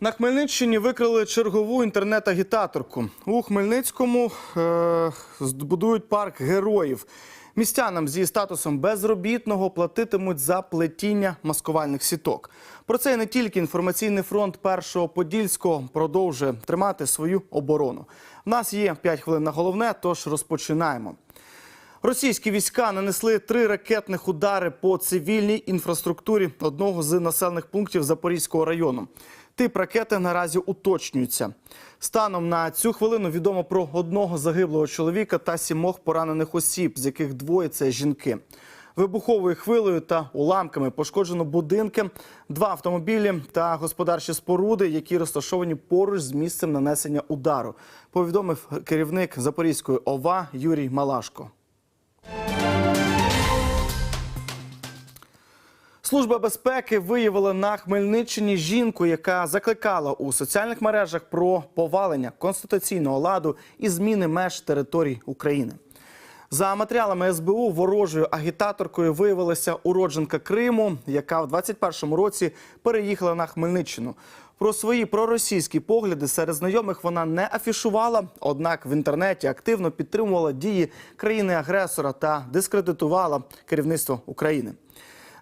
На Хмельниччині викрили чергову інтернет-агітаторку. У Хмельницькому е, збудують парк героїв. Містянам зі статусом безробітного платитимуть за плетіння маскувальних сіток. Про це і не тільки інформаційний фронт першого подільського продовжує тримати свою оборону. У нас є 5 хвилин на головне, тож розпочинаємо. Російські війська нанесли три ракетних удари по цивільній інфраструктурі одного з населених пунктів Запорізького району. Тип ракети наразі уточнюється. Станом на цю хвилину відомо про одного загиблого чоловіка та сімох поранених осіб, з яких двоє це жінки. Вибуховою хвилею та уламками пошкоджено будинки, два автомобілі та господарчі споруди, які розташовані поруч з місцем нанесення удару. Повідомив керівник Запорізької ОВА Юрій Малашко. Служба безпеки виявила на Хмельниччині жінку, яка закликала у соціальних мережах про повалення конституційного ладу і зміни меж територій України. За матеріалами СБУ ворожою агітаторкою виявилася уродженка Криму, яка в 21-му році переїхала на Хмельниччину. Про свої проросійські погляди серед знайомих вона не афішувала, однак в інтернеті активно підтримувала дії країни-агресора та дискредитувала керівництво України.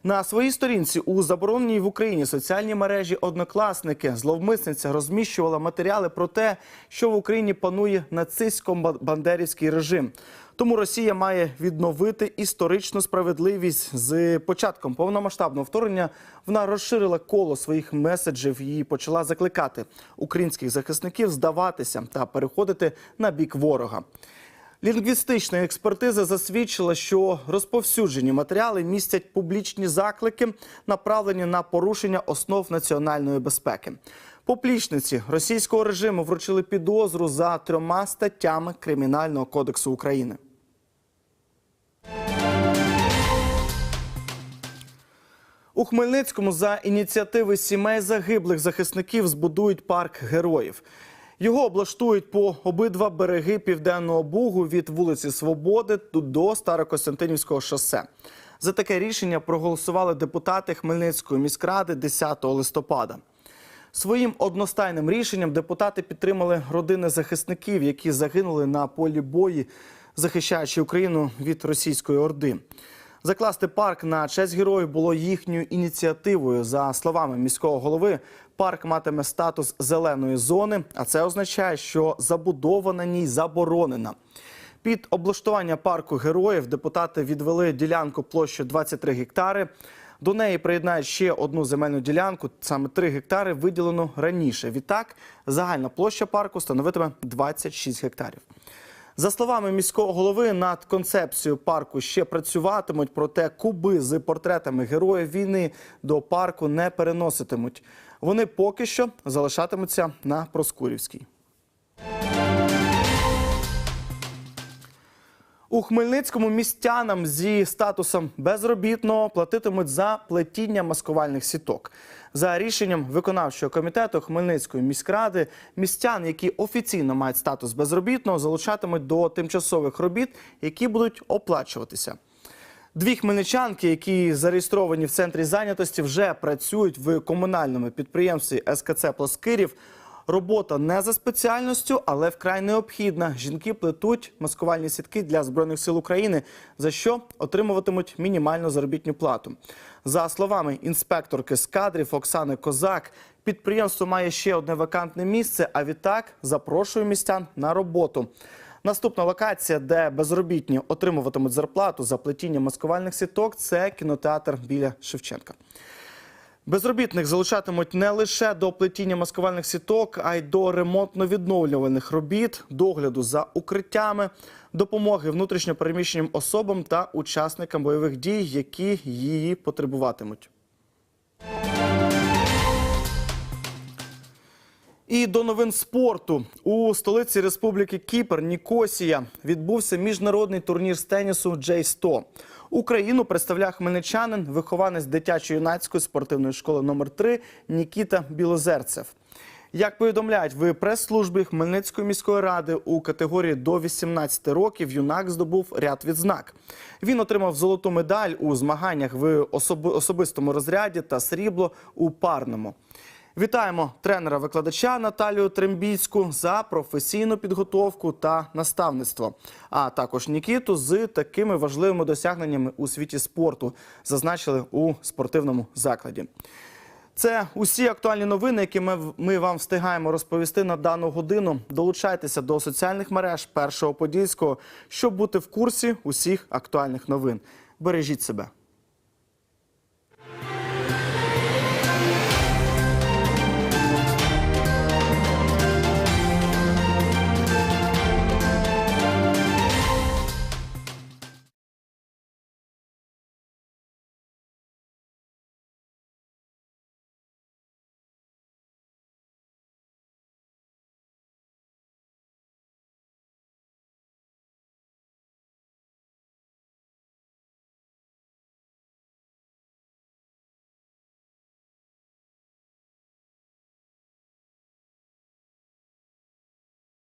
На своїй сторінці у забороненій в Україні соціальній мережі однокласники зловмисниця розміщувала матеріали про те, що в Україні панує нацистсько-бандерівський режим. Тому Росія має відновити історичну справедливість з початком повномасштабного вторгнення. Вона розширила коло своїх меседжів і почала закликати українських захисників здаватися та переходити на бік ворога. Лінгвістична експертиза засвідчила, що розповсюджені матеріали містять публічні заклики, направлені на порушення основ національної безпеки. Поплічниці російського режиму вручили підозру за трьома статтями Кримінального кодексу України. У Хмельницькому за ініціативи сімей загиблих захисників збудують парк героїв. Його облаштують по обидва береги Південного Бугу від вулиці Свободи до Старокостянтинівського шосе. За таке рішення проголосували депутати Хмельницької міськради 10 листопада. Своїм одностайним рішенням депутати підтримали родини захисників, які загинули на полі бої, захищаючи Україну від російської орди. Закласти парк на честь героїв було їхньою ініціативою. За словами міського голови, парк матиме статус зеленої зони, а це означає, що забудова на ній заборонена. Під облаштування парку героїв депутати відвели ділянку площею 23 гектари. До неї приєднають ще одну земельну ділянку. Саме 3 гектари виділено раніше. Відтак загальна площа парку становитиме 26 гектарів. За словами міського голови, над концепцією парку ще працюватимуть, проте куби з портретами героїв війни до парку не переноситимуть. Вони поки що залишатимуться на Проскурівській. У Хмельницькому містянам зі статусом безробітного платитимуть за плетіння маскувальних сіток. За рішенням виконавчого комітету Хмельницької міськради містян, які офіційно мають статус безробітного, залучатимуть до тимчасових робіт, які будуть оплачуватися. Дві хмельничанки, які зареєстровані в центрі зайнятості, вже працюють в комунальному підприємстві СКЦ Плоскирів. Робота не за спеціальністю, але вкрай необхідна. Жінки плетуть маскувальні сітки для збройних сил України, за що отримуватимуть мінімальну заробітну плату. За словами інспекторки з кадрів Оксани Козак, підприємство має ще одне вакантне місце. А відтак запрошує містян на роботу. Наступна локація, де безробітні отримуватимуть зарплату за плетіння маскувальних сіток, це кінотеатр біля Шевченка. Безробітних залучатимуть не лише до плетіння маскувальних сіток, а й до ремонтно-відновлювальних робіт, догляду за укриттями, допомоги внутрішньопереміщеним особам та учасникам бойових дій, які її потребуватимуть. І до новин спорту у столиці Республіки Кіпр Нікосія відбувся міжнародний турнір з тенісу J100. Україну представляв хмельничанин, вихованець дитячо-юнацької спортивної школи номер 3 Нікіта Білозерцев. Як повідомляють в прес-службі Хмельницької міської ради у категорії до 18 років юнак здобув ряд відзнак. Він отримав золоту медаль у змаганнях в особистому розряді та срібло у парному. Вітаємо тренера-викладача Наталію Трембіцьку за професійну підготовку та наставництво, а також Нікіту з такими важливими досягненнями у світі спорту, зазначили у спортивному закладі. Це усі актуальні новини, які ми, ми вам встигаємо розповісти на дану годину. Долучайтеся до соціальних мереж Першого Подільського, щоб бути в курсі усіх актуальних новин. Бережіть себе.